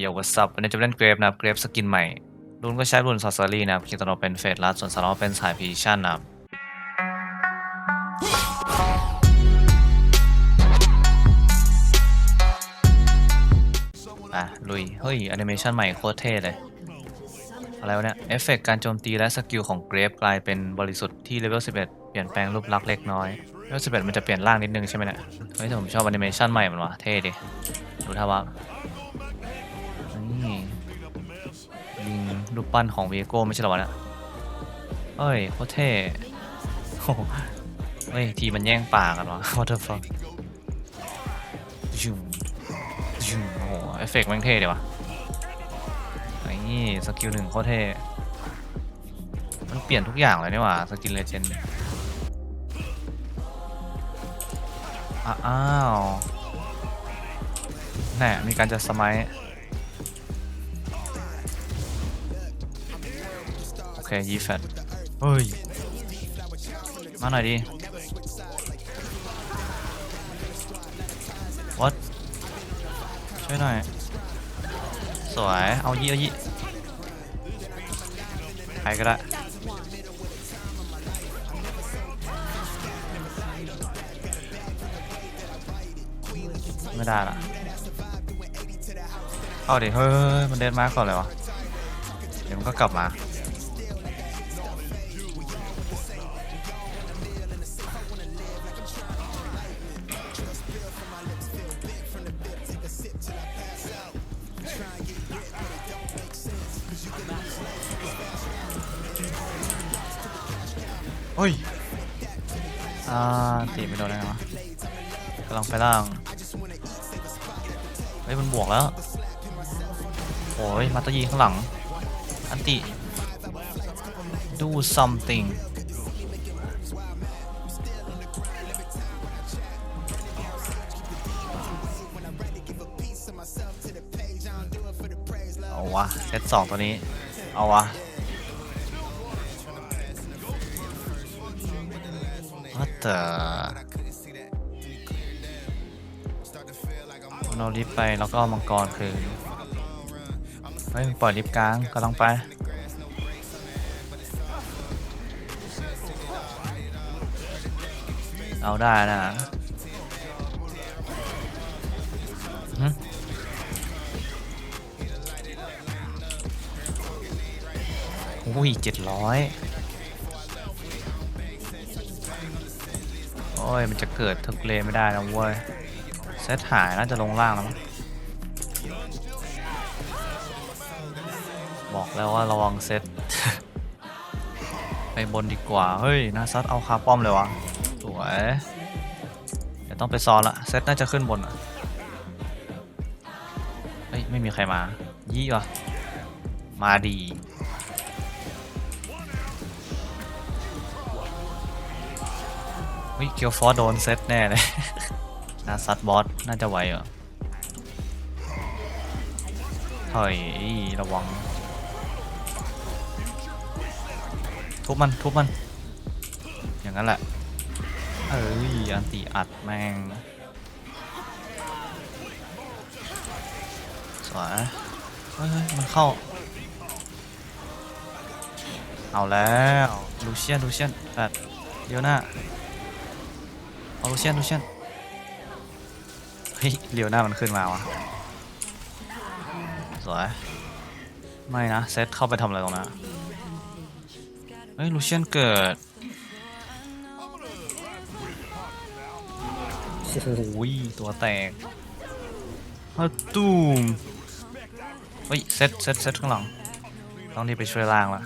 โยวัสับวันนี้จะเล่นเกรฟนะครับเกรฟสกินใหม่ รุ่นก็ใช้รุ่นซอสเซอรี่นะครับคิดตโนเป็นเฟสลัดส่วนสารอเป็นสายพีชั่นนะครับอะลุย เฮ้ยแอนิเมชันใหม่โคตรเท่เลย อะไรวะเนี่ย เอฟเฟกต์การโจมตีและสกิลของเกรฟกลายเป็นบริสุทธิ์ที่เลเวล 11 เปลี่ยนแปลงรูปลักษณ์เล็กน้อยเลเวล 11 มันจะเปลี่ยนร่างนิดนึงใช่ไหมเนี่ย เฮ้ยแต่ผมชอบแอนิเมชันใหม่มันวะเท่ดิ ดูท่าว่า นี่ยิงรูปปั้นของเวโก้ไม่ใช่หรอวะเนี่ยเอ้ยโคตรเท่โอ้โหเฮ้ย ทีมันแย่งป่ากันวะ what the fuck ยุ่งยุ่งโอ้โหเอฟเฟกต์แม่งเท่ดีวะไอ้นี่สกิลหนึ่งโคตรเท่ มันเปลี่ยนทุกอย่างเลยนี่หว่าสกินเลเจนด์อ้าวแน่มีการจะสมัย ยีแฟตเฮ้ย มาหน่อยดิ what ช่วยหน่อย สวย เอายี่เอายี่ใครก็ได้ไม่ได้ละเอาดิเฮ้ย มันเดินมาก่อนเลยวะ เดี๋ยวมันก็กลับมา ฮ้ย อ่าตีไม่โดนได้ไงวะกำลังไปล่าง เฮ้ยมันบวกแล้ว โอ้ยมาตายีข้างหลัง อันติ do something เอาวะเซตสองตัวนี้ เอาวะ What the เราลิฟไปแล้วก็มังกรคืนเฮ้ยปล่อยลิฟกลางกำลังไปเอาได้นะอุ้ยเจ็ดร้อย อ้ย มันจะเกิดทุกเลไม่ได้นะเว้ย เซตหายน่าจะลงล่างแล้วมั้งบอกแล้วว่าระวังเซต ไปบนดีกว่า เฮ้ยนาซัดเอาคาป้อมเลยวะสวยเดี๋ยวต้องไปซ้อนละเซตน่าจะขึ้นบนอะเฮ้ย ไม่มีใครมา ยี่วะมาดี ฮ้ยเกียวฟอร์โดนเซตแน่เลยนาซัดบอสน่าจะไหวเหรอเฮ้ยระวัง ทุบมัน ทุบมัน อย่างนั้นแหละ เอ้ย อันตีอัดแม่ง สวยเฮ้ยเฮ้ยมันเข้า เอาแล้ว ลูเชียน ลูเชียนแปดเดี๋ยวหน้า เอาลูเชียนลูเชียนเฮ้ยเลียวหน้ามันขึ้นมาวะสวยไม่นะเซตเข้าไปทำอะไรตรงนั้นเฮ้ยลูเชียนเกิดโอ้โหตัวแตกฮัตูมเฮ้ยเซตเซตเซตข้างหลัง ต้องรีบไปช่วยล่างละ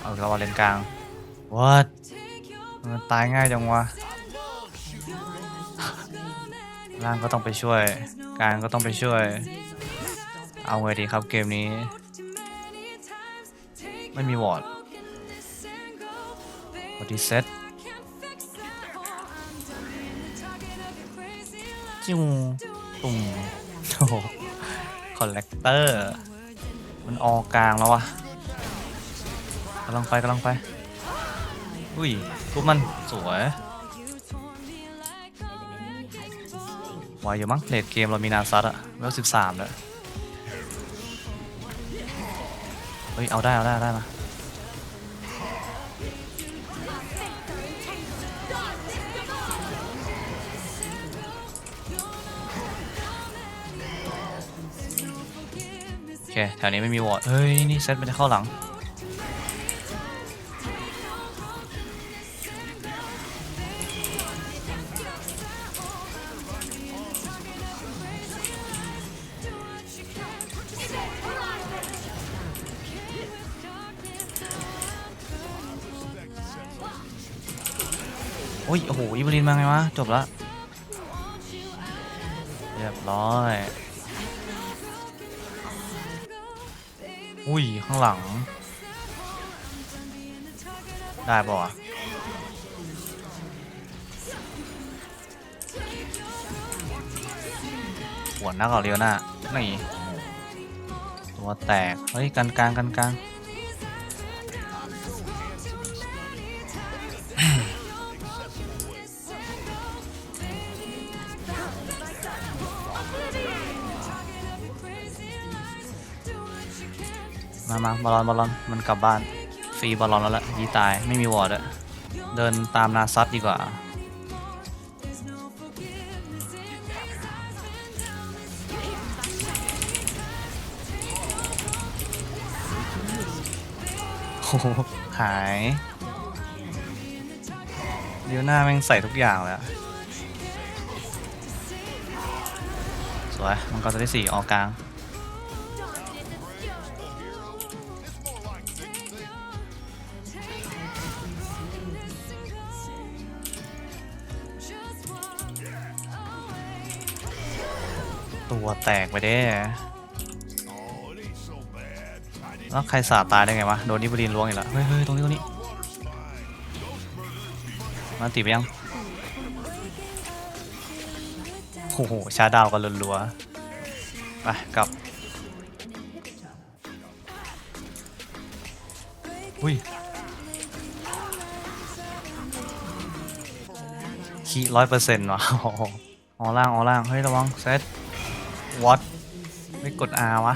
เอาเรามาเลนกลาง what มันตายง่ายจังวะ ล่างก็ต้องไปช่วยกลางก็ต้องไปช่วย เอาไงดีครับเกมนี้ ไม่มีวอร์ดวอร์ดีเซตจิ้วตุ่มโอ้คอลเลกเตอร์ มันออกกลางแล้ววะกำลังไปกำลังไป อุ้ยทุบมันสวย ไหวอยู่มั้งเลดเกมเรามีนาซัดอะเวลสิบสามเลยเฮ้ย เอาได้ เอาได้ ได้มาโอเค แถวนี้ไม่มีวอร์ดเฮ้ย นี่เซตมันจะเข้าหลัง อ้ยโอ้โหอีเวลินมาไงวะ จบละเรียบร้อย อุ้ย ข้างหลัง ได้ป่าวะหัวนักเอาเรียวหน้านี่ตัวแตก เฮ้ยกันกลางกันกลาง มามาบอลลอนบอลลอนมันกลับบ้าน ฟรีบอลลอนแล้วละยีตายไม่มีวอร์ดอะเดินตามนาซัดดีกว่า โอ้โหหายเดียวหน้าแม่งใส่ทุกอย่างเลยอะสวย มังกรตัวที่สี่ออกกลาง ตัวแตกไปเด้แล้วใครสาดตายได้ไงวะ โดนนิบดินล้วงอีกแล้วเฮ้ยเฮ้ยตรงนี้ตรงนี้มันติดไปยัง โอ้โห ชาดาวกันรัวๆไปกลับ อุ้ยคีร้อยเปอร์เซ็นต์วะโอ้โหออล่างออล่าง เฮ้ย ระวัง เซต วอตไม่กด R วะ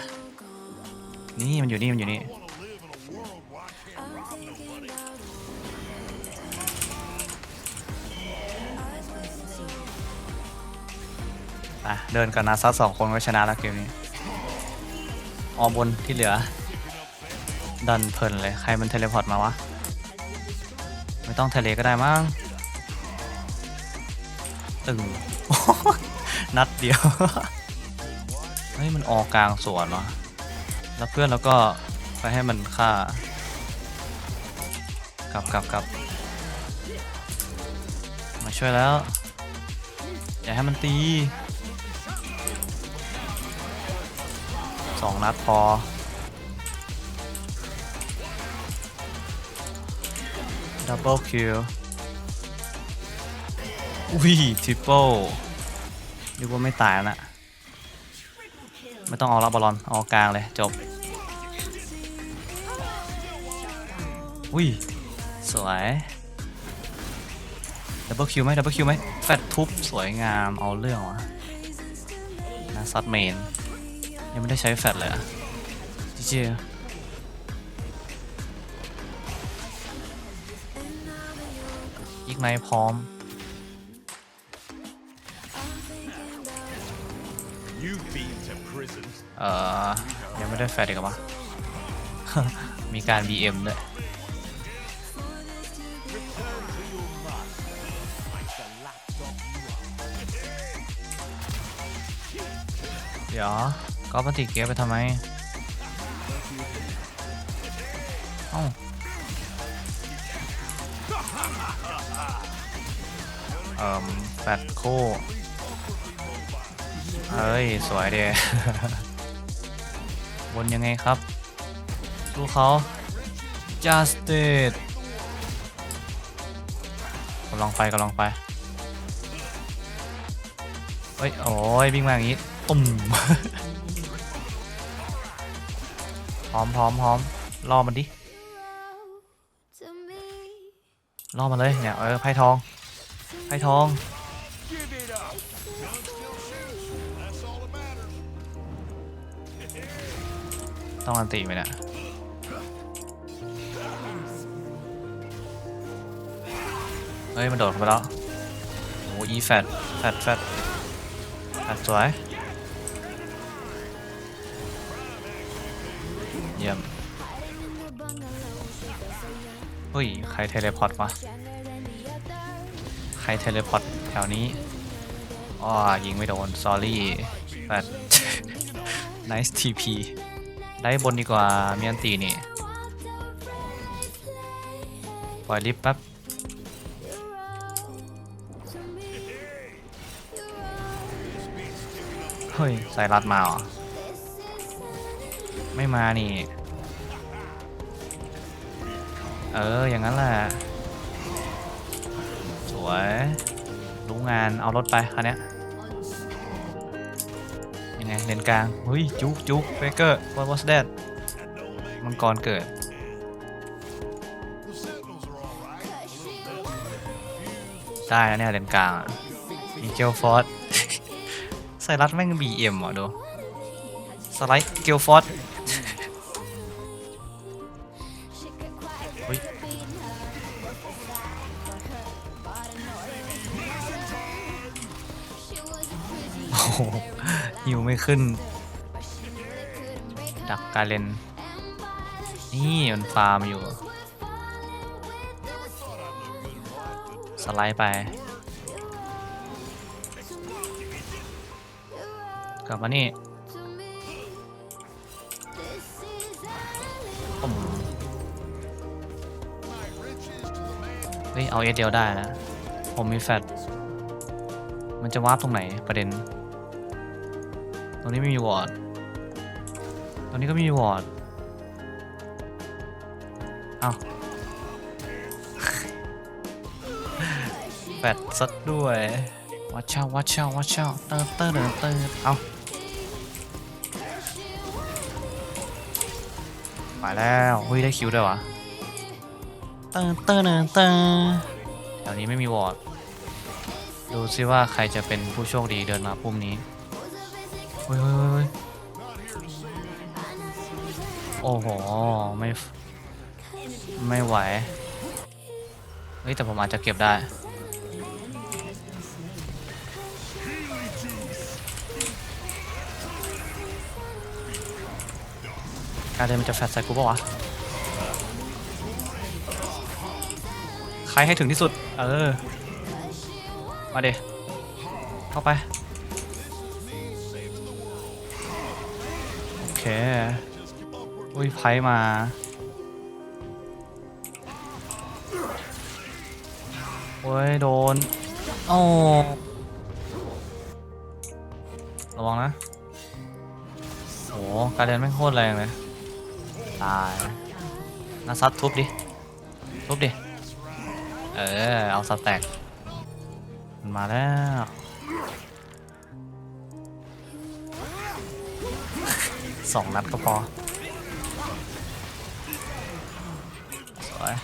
นี่มันอยู่นี่ มันอยู่นี่อะเดินกับนาซัสสองคนก็ชนะแล้วเกมนี้ ออบนที่เหลือ ดันเพลินเลย ใครมันเทเลพอร์ตมาวะ ไม่ต้องเทเลก็ได้มั้งตึงนัดเดียว ฮ้ยมันออกกลางสวนวะแล้วเพื่อนเราก็ไปให้มันฆ่ากลับกลับกลับมาช่วยแล้ว อย่าให้มันตีสองนัดพอ ดับเบิลคิวอุ้ยทริปเปิลนึกว่าไม่ตายแล้วนะ ไม่ต้องเอาละบบอลอนเอากลางเลยจบ อุ้ย สวยดับเบิลคิวไหมดับเบิลคิวไหมแฟตทุบสวยงามเอาเรื่องวะนาซัดเมน ยังไม่ได้ใช้แฟตเลยอะจีเจอีกไหมพร้อม You beat. เอ่อยังไม่ได้แฟตอีกวะมีการ BM ด้วยเดี๋ยวก็ปฏิเกียร์ไปทำไม เอ้าเอ่มแฟตโคเฮ้ย สวยเดี บนยังไงครับ ดูเขา Justed กำลังไปกำลังไปเฮ้ย โอ้ยวิ่งมาอย่างนี้ตุ่มพร้อมพร้อมพร้อมล่อมันดิล่อมันเลยเนี่ยเออไพ่ทองไพ่ทอง ต้องอันตีไหมเนะี่ยเฮ้ย มันโดดเข้าไปแล้วโอ้อีแฟดแฟดแฟดแฟดสวย เยี่ยม เฮ้ย ใครเทเลพอร์ตวะใครเทเลพอร์ตแถวนี้อ๋อยิงไม่โดนซอรี่แฟด nice TP ได้บนดีกว่ามีอันตีนี่ ปล่อยลิฟต์แป๊บเฮ้ยสายรัดมาเหรอ ไม่มานี่ เออ อย่างนั้นแหละ สวย รู้งานเอารถไปคันนี้ ไงเลนกลางเฮ้ยจุกจุกเบเกอร์ what was that มังกรเกิดได้แล้วเนี่ยเลนกลางมีเกลฟอร์ดไซรัสแม่ง BM อะดูสไลด์เกลฟอร์ดเฮ้ยโอ้ ฮิวไม่ขึ้น ดักกาเลน นี่มันฟาร์มอยู่ สไลด์ไป กลับมานี่เฮ้ย เอาเอเดียวได้นะ ผมมีแฟลชมันจะวาร์ปตรงไหนประเด็น ตรงนี้ไม่มีวอร์ดตรงนี้ก็ไม่มีวอร์ดเอาแฟดซัดด้วยวัดเช่าวัดเช่าวัดเช่าเติร์เติร์เติร์เติร์เอาไปแล้วเฮ้ยได้คิวด้วยวะเติร์เติร์เติร์แถวนี้ไม่มีวอร์ดดูซิว่าใครจะเป็นผู้โชคดีเดินมาปุ่มนี้ ฮ้ยเฮ้ยเฮ้ยโอ้โห ไม่ ไม่ไหว เฮ้ย แต่ผมอาจจะเก็บได้ การเดินมันจะแฟดใส่กูปะวะ ใครให้ถึงที่สุด เออ มาเดเข้าไป อเคอุ้ยไพ่มา โอ้ย โดน โอ้ระวังนะโอ้การเดินไม่โคตรแรงเลย ตายนาซัดทุบดิ ทุบดิ เออ เอาสแต็กมันมาแล้ว สองนัดก็พอสวย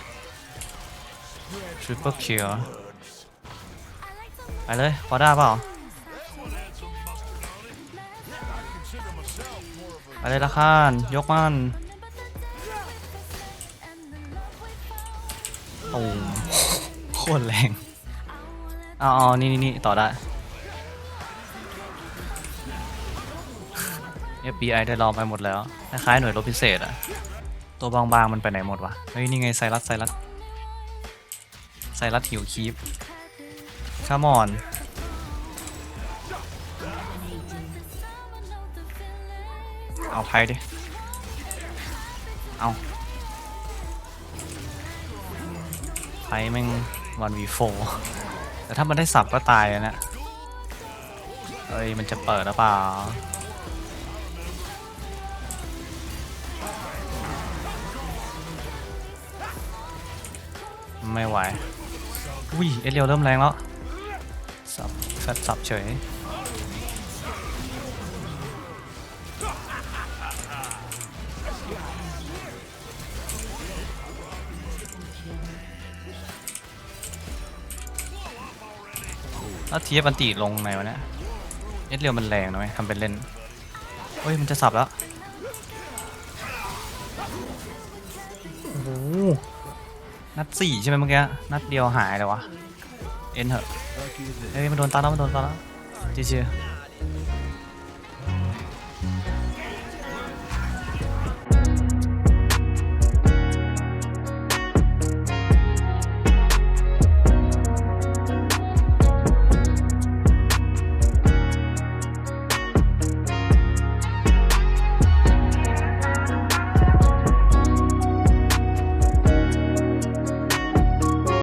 Triple kill ไปเลยพอได้เปล่าไปเลยละคานยกมันโอ้โคตรแรงเอาเอานี่นี่นี่ต่อได้ FBI ได้ลองไปหมดแล้วคล้ายๆหน่วยรบพิเศษอะตัวบางๆมันไปไหนหมดวะ เฮ้ย นี่ไงไซรัสไซรัสไซรัสหิวคีปข้ามอน เอาไพ่ดิ เอาไพ่แม่งวันวีโฟแต่ถ้ามันได้สับก็ตายอะเนะเอ้ย มันจะเปิดหรือเปล่า ไม่ไหวอุ้ยเอเรียวเริ่มแรงแล้วสับแฟดสับเฉยแล้วทีเอฟอันตีลงไหนวะเนี่ยเอเรียวมันแรงนะไหมทำเป็นเล่นเฮ้ยมันจะสับแล้ว นัดสี่ใช่ไหมเมื่อกี้ นัดเดียวหายเลยวะ เอ็นเหอะ เฮ้ยมันโดนตาแล้วมันโดนตาแล้วจีจี